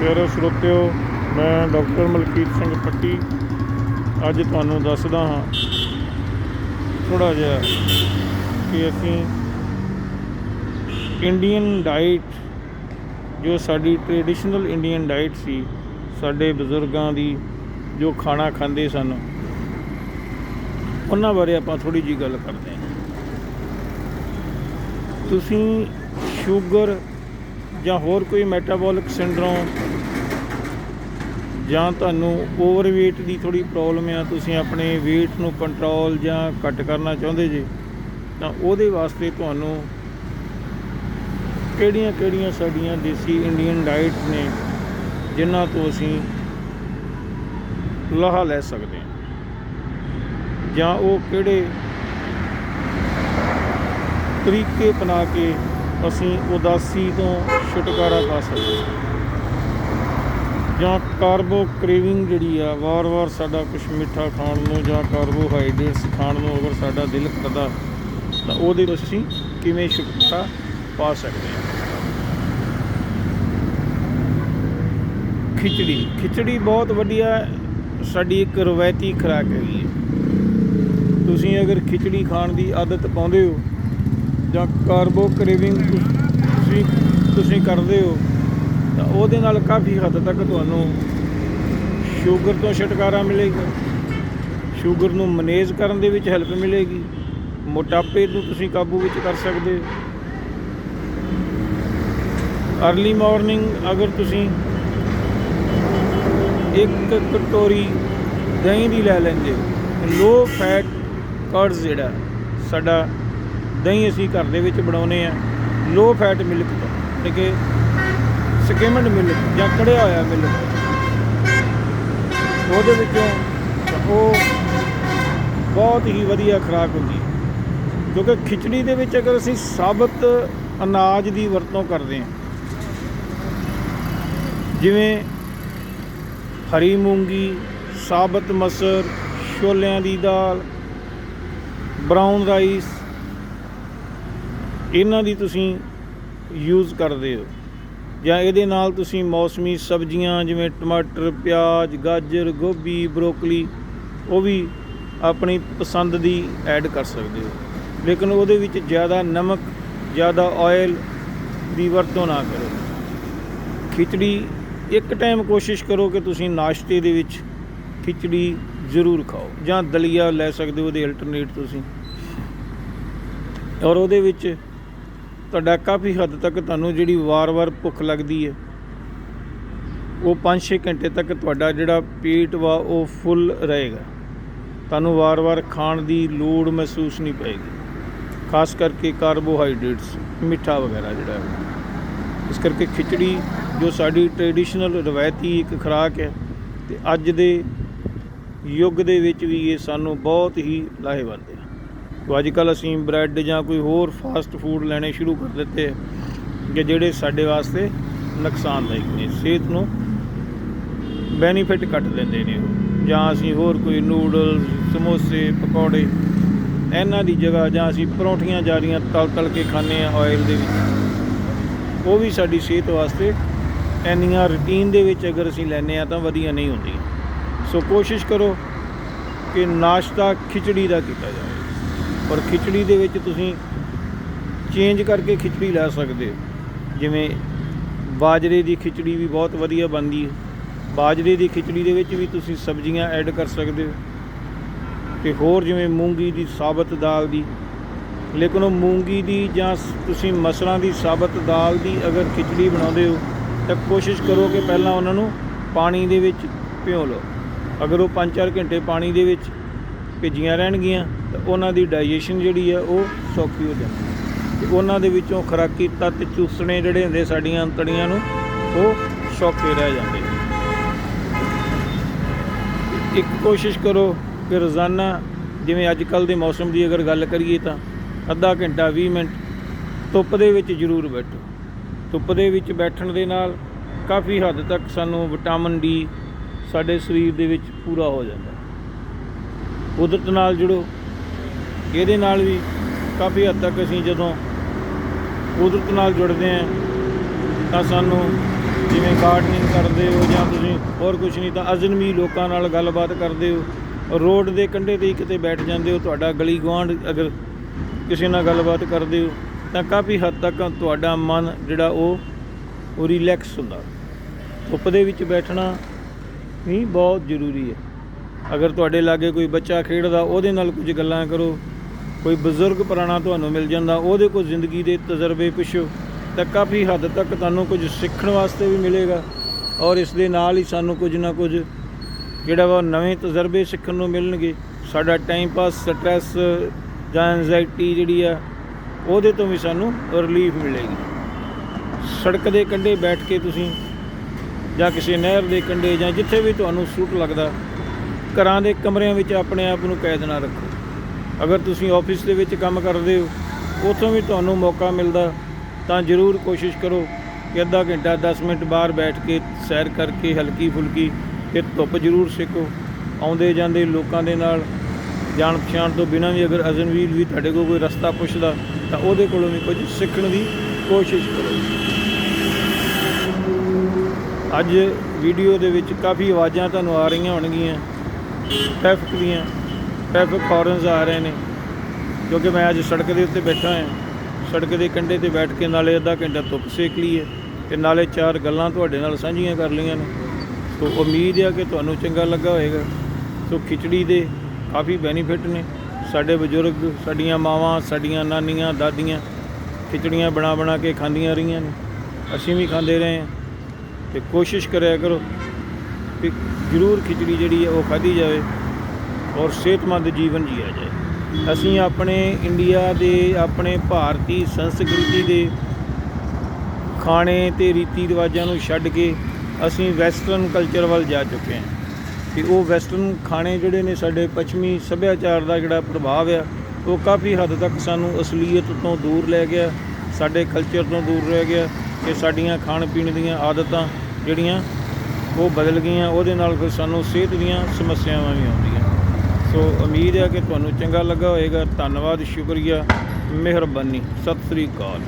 ਪਿਆਰੇ ਸਰੋਤਿਓ, ਮੈਂ ਡਾਕਟਰ ਮਲਕੀਤ ਸਿੰਘ ਪੱਟੀ ਅੱਜ ਤੁਹਾਨੂੰ ਦੱਸਦਾ ਹਾਂ। ਥੋੜਾ ਜਿਹਾ ਕਿ ਅਸੀਂ ਇੰਡੀਅਨ ਡਾਈਟ ਜੋ ਸਾਡੀ ਟ੍ਰੈਡੀਸ਼ਨਲ ਇੰਡੀਅਨ ਡਾਈਟ ਸੀ, ਸਾਡੇ ਬਜ਼ੁਰਗਾਂ ਦੀ ਜੋ ਖਾਣਾ ਖਾਂਦੇ ਸਨ, ਉਹਨਾਂ ਬਾਰੇ ਆਪਾਂ ਥੋੜੀ ਜੀ ਗੱਲ ਕਰਦੇ ਹਾਂ। ਤੁਸੀਂ ਸ਼ੂਗਰ ਜਾਂ ਹੋਰ ਕੋਈ ਮੈਟਾਬੋਲਿਕ ਸਿੰਡਰੋਮ ਜਾਂ ਤੁਹਾਨੂੰ ਓਵਰਵੇਟ ਦੀ ਥੋੜੀ ਪ੍ਰੋਬਲਮ ਆ, ਤੁਸੀਂ ਆਪਣੇ weight ਨੂੰ ਕੰਟਰੋਲ ਜਾਂ ਘੱਟ ਕਰਨਾ ਚਾਹੁੰਦੇ ਜੇ, ਤਾਂ ਉਹਦੇ ਵਾਸਤੇ ਤੁਹਾਨੂੰ ਕਿਹੜੀਆਂ ਕਿਹੜੀਆਂ ਸਾਡੀਆਂ ਦੇਸੀ ਇੰਡੀਅਨ ਡਾਈਟ ਨੇ, ਜਿਨ੍ਹਾਂ ਤੋਂ ਅਸੀਂ ਲਾਹਾ ਲੈ ਸਕਦੇ ਹਾਂ? ਜਾਂ ਉਹ ਕਿਹੜੇ ਤਰੀਕੇ ਬਣਾ ਕੇ ਅਸੀਂ ਉਦਾਸੀ ਤੋਂ ਛੁਟਕਾਰਾ ਪਾ ਸਕਦੇ ਹਾਂ? ਜਾਂ ਕਾਰਬੋ ਕ੍ਰੇਵਿੰਗ ਜਿਹੜੀ ਆ, ਵਾਰ-ਵਾਰ ਸਾਡਾ ਕੁਝ ਮਿੱਠਾ ਖਾਣ ਨੂੰ ਜਾਂ ਕਾਰਬੋਹਾਈਡਰੇਟਸ ਖਾਣ ਨੂੰ ਅਗਰ ਸਾਡਾ ਦਿਲ ਕਰਦਾ, ਤਾਂ ਉਹਦੇ ਤੋਂ ਅਸੀਂ ਕਿਵੇਂ ਛੁਟਕਾਰਾ ਪਾ ਸਕਦੇ ਹਾਂ? ਖਿਚੜੀ ਖਿਚੜੀ ਬਹੁਤ ਵਧੀਆ ਸਾਡੀ ਇੱਕ ਰਵਾਇਤੀ ਖੁਰਾਕ ਹੈਗੀ ਹੈ। ਤੁਸੀਂ ਅਗਰ ਖਿਚੜੀ ਖਾਣ ਦੀ ਆਦਤ ਪਾਉਂਦੇ ਹੋ ਜਾਂ ਕਾਰਬੋ ਕ੍ਰੇਵਿੰਗ ਤੁਸੀਂ ਤੁਸੀਂ ਕਰਦੇ ਹੋ ਤਾਂ ਉਹਦੇ ਨਾਲ ਕਾਫੀ ਹੱਦ ਤੱਕ ਤੁਹਾਨੂੰ ਸ਼ੂਗਰ ਤੋਂ ਛੁਟਕਾਰਾ ਮਿਲੇਗਾ। ਸ਼ੂਗਰ ਨੂੰ ਮੈਨੇਜ ਕਰਨ ਦੇ ਵਿੱਚ ਹੈਲਪ ਮਿਲੇਗੀ। ਮੋਟਾਪੇ ਨੂੰ ਤੁਸੀਂ ਕਾਬੂ ਵਿੱਚ ਕਰ ਸਕਦੇ ਹੋ। ਅਰਲੀ ਮਾਰਨਿੰਗ ਅਗਰ ਤੁਸੀਂ ਇੱਕ ਕਟੋਰੀ ਦਹੀਂ ਦੀ ਲੈ ਲੈਂਦੇ ਲੋ ਫੈਟ ਕਰਡਸ ਜਿਹੜਾ ਸਾਡਾ ਦਹੀਂ ਅਸੀਂ ਘਰ ਦੇ ਵਿੱਚ ਬਣਾਉਨੇ ਆ ਲੋ ਫੈਟ ਮਿਲਕ ਤੋਂ ਤੇ ਕਿ ਸਕਿਮਡ ਮਿਲਕ ਜਾਂ ਕੜਿਆ ਹੋਇਆ ਮਿਲਕ ਉਹਦੇ ਵਿੱਚੋਂ ਉਹ ਬਹੁਤ ਹੀ ਵਧੀਆ ਖੁਰਾਕ ਹੁੰਦੀ ਹੈ। ਕਿਉਂਕਿ ਖਿਚੜੀ ਦੇ ਵਿੱਚ ਅਗਰ ਅਸੀਂ ਸਾਬਤ ਅਨਾਜ ਦੀ ਵਰਤੋਂ ਕਰਦੇ ਹਾਂ, ਜਿਵੇਂ ਹਰੀ ਮੂੰਗੀ, ਸਾਬਤ ਮਸਰ, ਛੋਲਿਆਂ ਦੀ ਦਾਲ ਬਰਾਊਨ ਰਾਈਸ ਇਹਨਾਂ ਦੀ ਤੁਸੀਂ ਯੂਜ਼ ਕਰਦੇ ਹੋ। ਜਾਂ ਇਹਦੇ ਨਾਲ ਤੁਸੀਂ ਮੌਸਮੀ ਸਬਜ਼ੀਆਂ ਜਿਵੇਂ ਟਮਾਟਰ, ਪਿਆਜ਼, ਗਾਜਰ, ਗੋਭੀ, ਬਰੋਕਲੀ, ਉਹ ਵੀ ਆਪਣੀ ਪਸੰਦ ਦੀ ਐਡ ਕਰ ਸਕਦੇ ਹੋ। ਲੇਕਿਨ ਉਹਦੇ ਵਿੱਚ ਜ਼ਿਆਦਾ ਨਮਕ, ਜ਼ਿਆਦਾ ਆਇਲ ਦੀ ਵਰਤੋਂ ਨਾ ਕਰੋ। ਖਿਚੜੀ, ਇੱਕ ਟਾਈਮ ਕੋਸ਼ਿਸ਼ ਕਰੋ ਕਿ ਤੁਸੀਂ ਨਾਸ਼ਤੇ ਦੇ ਵਿੱਚ ਖਿਚੜੀ ਜ਼ਰੂਰ ਖਾਓ ਜਾਂ ਦਲੀਆ ਲੈ ਸਕਦੇ ਹੋ, ਉਹਦੇ ਅਲਟਰਨੇਟ ਤੁਸੀਂ। ਔਰ ਉਹਦੇ ਵਿੱਚ ਤੁਹਾਡਾ ਕਾਫੀ ਹੱਦ ਤੱਕ ਤੁਹਾਨੂੰ ਜਿਹੜੀ ਵਾਰ-ਵਾਰ ਭੁੱਖ ਲੱਗਦੀ ਹੈ, ਉਹ 5-6 ਘੰਟੇ ਤੱਕ ਤੁਹਾਡਾ ਜਿਹੜਾ ਪੇਟ ਵਾ, ਉਹ ਫੁੱਲ ਰਹੇਗਾ। ਤੁਹਾਨੂੰ ਵਾਰ-ਵਾਰ ਖਾਣ ਦੀ ਲੋੜ ਮਹਿਸੂਸ ਨਹੀਂ ਪਏਗੀ। ਖਾਸ ਕਰਕੇ ਕਾਰਬੋਹਾਈਡਰੇਟਸ, ਮਿੱਠਾ ਵਗੈਰਾ ਜਿਹੜਾ ਹੈ। ਇਸ ਕਰਕੇ ਖਿਚੜੀ, ਜੋ ਸਾਡੀ ਟ੍ਰੈਡੀਸ਼ਨਲ ਰਵਾਇਤੀ ਇੱਕ ਖੁਰਾਕ ਹੈ, ਤੇ ਅੱਜ ਦੇ ਯੁੱਗ ਦੇ ਵਿੱਚ ਵੀ ਇਹ ਸਾਨੂੰ ਬਹੁਤ ਹੀ ਲਾਹੇਵੰਦ ਹੈ। ਤੋ ਅੱਜ ਕੱਲ ਅਸੀਂ ਬ੍ਰੈਡ ਜਾਂ ਕੋਈ ਹੋਰ ਫਾਸਟ ਫੂਡ ਲੈਣੇ ਸ਼ੁਰੂ ਕਰ ਦਿੱਤੇ ਕਿ ਜਿਹੜੇ ਸਾਡੇ ਵਾਸਤੇ ਨੁਕਸਾਨਦਾਇਕ ਨੇ, ਸਿਹਤ ਨੂੰ ਬੈਨੀਫਿਟ ਘੱਟ ਦਿੰਦੇ ਨੇ ਜਾਂ ਅਸੀਂ ਹੋਰ ਕੋਈ ਨੂਡਲ ਸਮੋਸੇ, ਪਕੌੜੇ, ਇਹਨਾਂ ਦੀ ਜਗ੍ਹਾ ਜਾਂ ਅਸੀਂ ਪਰੌਂਠੀਆਂ ਜਾਰੀਆਂ ਤਲ ਤਲ ਕੇ ਖਾਂਦੇ ਆ ਆਇਲ ਦੇ ਵਿੱਚ, ਉਹ ਵੀ ਸਾਡੀ ਸਿਹਤ ਵਾਸਤੇ ਇੰਨੀਆਂ ਰੂਟੀਨ ਦੇ ਵਿੱਚ ਅਗਰ ਅਸੀਂ ਲੈਨੇ ਆ ਤਾਂ ਵਧੀਆ ਨਹੀਂ ਹੁੰਦੀ ਸੋ ਕੋਸ਼ਿਸ਼ ਕਰੋ ਕਿ ਨਾਸ਼ਤਾ ਖਿਚੜੀ ਦਾ ਕੀਤਾ ਜਾਵੇ। ਔਰ ਖਿਚੜੀ ਦੇ ਵਿੱਚ ਤੁਸੀਂ ਚੇਂਜ ਕਰਕੇ ਖਿਚੜੀ ਲੈ ਸਕਦੇ ਹੋ। ਜਿਵੇਂ ਬਾਜਰੇ ਦੀ ਖਿਚੜੀ ਵੀ ਬਹੁਤ ਵਧੀਆ ਬਣਦੀ ਹੈ। ਬਾਜਰੇ ਦੀ ਖਿਚੜੀ ਦੇ ਵਿੱਚ ਵੀ ਤੁਸੀਂ ਸਬਜ਼ੀਆਂ ਐਡ ਕਰ ਸਕਦੇ ਹੋ। ਤੇ ਹੋਰ ਜਿਵੇਂ ਮੂੰਗੀ ਦੀ ਸਾਬਤ ਦਾਲ ਦੀ। ਲੇਕਿਨ ਉਹ ਮੂੰਗੀ ਦੀ ਜਾਂ ਤੁਸੀਂ ਮਸਰਾਂ ਦੀ ਸਾਬਤ ਦਾਲ ਦੀ ਅਗਰ ਖਿਚੜੀ ਬਣਾਉਂਦੇ ਹੋ, ਤਾਂ ਕੋਸ਼ਿਸ਼ ਕਰੋ ਕਿ ਪਹਿਲਾਂ ਉਹਨਾਂ ਨੂੰ ਪਾਣੀ ਦੇ ਵਿੱਚ ਭਿਓ ਲਓ। ਅਗਰ ਉਹ 5-4 ਘੰਟੇ ਪਾਣੀ ਦੇ ਵਿੱਚ ਭਿੱਜੀਆਂ ਰਹਿਣਗੀਆਂ ਤਾਂ ਉਹਨਾਂ ਦੀ ਡਾਈਜੈਸ਼ਨ ਜਿਹੜੀ ਹੈ ਉਹ ਸੌਖੀ ਹੋ ਜਾਂਦੀ ਹੈ। ਤੇ ਉਹਨਾਂ ਦੇ ਵਿੱਚੋਂ ਖੁਰਾਕੀ ਤੱਤ ਚੂਸਣੇ ਜਿਹੜੇ ਹੁੰਦੇ ਸਾਡੀਆਂ ਅੰਤੜੀਆਂ ਨੂੰ, ਉਹ ਸੌਖੇ ਰਹਿ ਜਾਂਦੇ ਇੱਕ ਕੋਸ਼ਿਸ਼ ਕਰੋ ਕਿ ਰੋਜ਼ਾਨਾ, ਜਿਵੇਂ ਅੱਜ ਕੱਲ ਦੇ ਮੌਸਮ ਦੀ ਅਗਰ ਗੱਲ ਕਰੀਏ ਤਾਂ ਅੱਧਾ ਘੰਟਾ 20 ਮਿੰਟ ਧੁੱਪ ਦੇ ਵਿੱਚ ਜ਼ਰੂਰ ਬੈਠੋ। ਧੁੱਪ ਦੇ ਵਿੱਚ ਬੈਠਣ ਦੇ ਨਾਲ ਕਾਫੀ ਹੱਦ ਤੱਕ ਸਾਨੂੰ ਵਿਟਾਮਿਨ ਡੀ ਸਾਡੇ ਸਰੀਰ ਦੇ ਵਿੱਚ ਪੂਰਾ ਹੋ ਜਾਂਦਾ ਕੁਦਰਤ ਨਾਲ ਜੁੜੋ। ਇਹਦੇ ਨਾਲ ਵੀ ਕਾਫੀ ਹੱਦ ਤੱਕ ਅਸੀਂ ਜਦੋਂ ਕੁਦਰਤ ਨਾਲ ਜੁੜਦੇ ਹਾਂ, ਤਾਂ ਸਾਨੂੰ ਜਿਵੇਂ ਗਾਰਡਨਿੰਗ ਕਰਦੇ ਹੋ ਜਾਂ ਤੁਸੀਂ ਹੋਰ ਕੁਝ ਨਹੀਂ, ਤਾਂ ਅਜਨਬੀ ਲੋਕਾਂ ਨਾਲ ਗੱਲਬਾਤ ਕਰਦੇ ਹੋ, ਰੋਡ ਦੇ ਕੰਢੇ ਤੇ ਹੀ ਕਿਤੇ ਬੈਠ ਜਾਂਦੇ ਹੋ, ਤੁਹਾਡਾ ਗਲੀ ਗੁਆਂਢ ਅਗਰ ਕਿਸੇ ਨਾਲ ਗੱਲਬਾਤ ਕਰਦੇ ਹੋ, ਤਾਂ ਕਾਫੀ ਹੱਦ ਤੱਕ ਤੁਹਾਡਾ ਮਨ ਜਿਹੜਾ ਉਹ ਉਹ ਰਿਲੈਕਸ ਹੁੰਦਾ। ਧੁੱਪ ਦੇ ਵਿੱਚ ਬੈਠਣਾ ਵੀ ਬਹੁਤ ਜ਼ਰੂਰੀ ਹੈ। ਅਗਰ ਤੁਹਾਡੇ ਲਾਗੇ ਕੋਈ ਬੱਚਾ ਖੇਡਦਾ, ਉਹਦੇ ਨਾਲ ਕੁਝ ਗੱਲਾਂ ਕਰੋ ਕੋਈ ਬਜ਼ੁਰਗ ਪੁਰਾਣਾ ਤੁਹਾਨੂੰ ਮਿਲ ਜਾਂਦਾ, ਉਹਦੇ ਕੋਲ ਜ਼ਿੰਦਗੀ ਦੇ ਤਜਰਬੇ ਪੁੱਛੋ, ਤਾਂ ਕਾਫੀ ਹੱਦ ਤੱਕ ਤੁਹਾਨੂੰ ਕੁਝ ਸਿੱਖਣ ਵਾਸਤੇ ਵੀ ਮਿਲੇਗਾ ਔਰ ਇਸ ਦੇ ਨਾਲ ਹੀ ਸਾਨੂੰ ਕੁਝ ਨਾ ਕੁਝ ਜਿਹੜਾ ਵਾ ਨਵੇਂ ਤਜਰਬੇ ਸਿੱਖਣ ਨੂੰ ਮਿਲਣਗੇ। ਸਾਡਾ ਟਾਈਮ ਪਾਸ ਸਟ੍ਰੈਸ ਜਾਂ ਐਂਜ਼ਾਇਟੀ ਜਿਹੜੀ ਆ, ਉਹਦੇ ਤੋਂ ਵੀ ਸਾਨੂੰ ਰਿਲੀਫ ਮਿਲੇਗੀ। ਸੜਕ ਦੇ ਕੰਢੇ ਬੈਠ ਕੇ ਤੁਸੀਂ ਜਾਂ ਕਿਸੇ ਨਹਿਰ ਦੇ ਕੰਢੇ ਜਾਂ ਜਿੱਥੇ ਵੀ ਤੁਹਾਨੂੰ ਸੂਟ ਲੱਗਦਾ, ਘਰਾਂ ਦੇ ਕਮਰਿਆਂ ਵਿੱਚ ਆਪਣੇ ਆਪ ਨੂੰ ਕੈਦ ਨਾ ਰੱਖੋ। ਅਗਰ ਤੁਸੀਂ ਆਫਿਸ ਦੇ ਵਿੱਚ ਕੰਮ ਕਰਦੇ ਹੋ, ਉੱਥੋਂ ਵੀ ਤੁਹਾਨੂੰ ਮੌਕਾ ਮਿਲਦਾ, ਤਾਂ ਜ਼ਰੂਰ ਕੋਸ਼ਿਸ਼ ਕਰੋ ਕਿ ਅੱਧਾ ਘੰਟਾ 10 ਮਿੰਟ ਬਾਹਰ ਬੈਠ ਕੇ ਸੈਰ ਕਰਕੇ ਹਲਕੀ ਫੁਲਕੀ ਤੇ ਧੁੱਪ ਜ਼ਰੂਰ ਸੇਕੋ। ਆਉਂਦੇ ਜਾਂਦੇ ਲੋਕਾਂ ਦੇ ਨਾਲ ਜਾਣ ਪਛਾਣ ਤੋਂ ਬਿਨਾਂ ਵੀ ਅਗਰ ਅਜਨਬੀ ਵੀ ਤੁਹਾਡੇ ਕੋਲ ਕੋਈ ਰਸਤਾ ਪੁੱਛਦਾ, ਤਾਂ ਉਹਦੇ ਕੋਲੋਂ ਵੀ ਕੁਝ ਸਿੱਖਣ ਦੀ ਕੋਸ਼ਿਸ਼ ਕਰੋ। ਅੱਜ ਵੀਡੀਓ ਦੇ ਵਿੱਚ ਕਾਫੀ ਆਵਾਜ਼ਾਂ ਤੁਹਾਨੂੰ ਆ ਰਹੀਆਂ ਹੋਣਗੀਆਂ ਟ੍ਰੈਫਿਕ ਦੀਆਂ। ਟ੍ਰੈਫਿਕ ਹਾਰਨਸ ਆ ਰਹੇ ਨੇ, ਕਿਉਂਕਿ ਮੈਂ ਅੱਜ ਸੜਕ ਦੇ ਉੱਤੇ ਬੈਠਾ ਹਾਂ। ਸੜਕ ਦੇ ਕੰਢੇ ਤੇ ਬੈਠ ਕੇ ਨਾਲੇ ਅੱਧਾ ਘੰਟਾ ਧੁੱਪ ਸੇਕ ਲਈ ਹੈ ਤੇ ਨਾਲੇ ਚਾਰ ਗੱਲਾਂ ਤੁਹਾਡੇ ਨਾਲ ਸਾਂਝੀਆਂ ਕਰ ਲਈਆਂ ਨੇ। ਸੋ ਉਮੀਦ ਹੈ ਕਿ ਤੁਹਾਨੂੰ ਚੰਗਾ ਲੱਗਾ ਹੋਵੇਗਾ। ਸੋ ਖਿਚੜੀ ਦੇ ਕਾਫੀ ਬੈਨੀਫਿਟ ਨੇ। ਸਾਡੇ ਬਜ਼ੁਰਗ, ਸਾਡੀਆਂ ਮਾਵਾਂ, ਸਾਡੀਆਂ ਨਾਨੀਆਂ, ਦਾਦੀਆਂ ਖਿਚੜੀਆਂ ਬਣਾ ਬਣਾ ਕੇ ਖਾਂਦੀਆਂ ਰਹੀਆਂ ਨੇ। ਅਸੀਂ ਵੀ ਖਾਂਦੇ ਰਹੇ ਹਾਂ। ਤੇ ਕੋਸ਼ਿਸ਼ ਕਰਿਆ ਕਰੋ ਕਿ ਜ਼ਰੂਰ ਖਿਚੜੀ ਜਿਹੜੀ ਹੈ ਉਹ ਖਾਧੀ ਜਾਵੇ। ਔਰ ਸਿਹਤਮੰਦ ਜੀਵਨ ਜੀਆ ਜਾਏ। ਅਸੀਂ ਆਪਣੇ ਇੰਡੀਆ ਦੇ, ਆਪਣੇ ਭਾਰਤੀ ਸੰਸਕ੍ਰਿਤੀ ਦੇ ਖਾਣੇ ਤੇ ਰੀਤੀ ਰਿਵਾਜਾਂ ਨੂੰ ਛੱਡ ਕੇ ਅਸੀਂ ਵੈਸਟਰਨ ਕਲਚਰ ਵੱਲ ਜਾ ਚੁੱਕੇ ਹਾਂ। ਕਿ ਉਹ ਵੈਸਟਰਨ ਖਾਣੇ ਜਿਹੜੇ ਨੇ ਸਾਡੇ ਪੱਛਮੀ ਸੱਭਿਆਚਾਰ ਦਾ ਜਿਹੜਾ ਪ੍ਰਭਾਵ ਆ, ਉਹ ਕਾਫੀ ਹੱਦ ਤੱਕ ਸਾਨੂੰ ਅਸਲੀਅਤ ਤੋਂ ਦੂਰ ਲੈ ਗਿਆ, ਸਾਡੇ ਕਲਚਰ ਤੋਂ ਦੂਰ ਰਹਿ ਗਿਆ ਕਿ ਸਾਡੀਆਂ ਖਾਣ ਪੀਣ ਦੀਆਂ ਆਦਤਾਂ ਜਿਹੜੀਆਂ ਉਹ ਬਦਲ ਗਈਆਂ, ਉਹਦੇ ਨਾਲ ਫਿਰ ਸਾਨੂੰ ਸਿਹਤ ਦੀਆਂ ਸਮੱਸਿਆਵਾਂ ਵੀ ਆਉਂਦੀਆਂ। ਸੋ ਉਮੀਦ ਹੈ ਕਿ ਤੁਹਾਨੂੰ ਚੰਗਾ ਲੱਗਾ ਹੋਵੇਗਾ ਧੰਨਵਾਦ ਸ਼ੁਕਰੀਆ। ਮਿਹਰਬਾਨੀ। ਸਤਿ ਸ੍ਰੀ ਅਕਾਲ।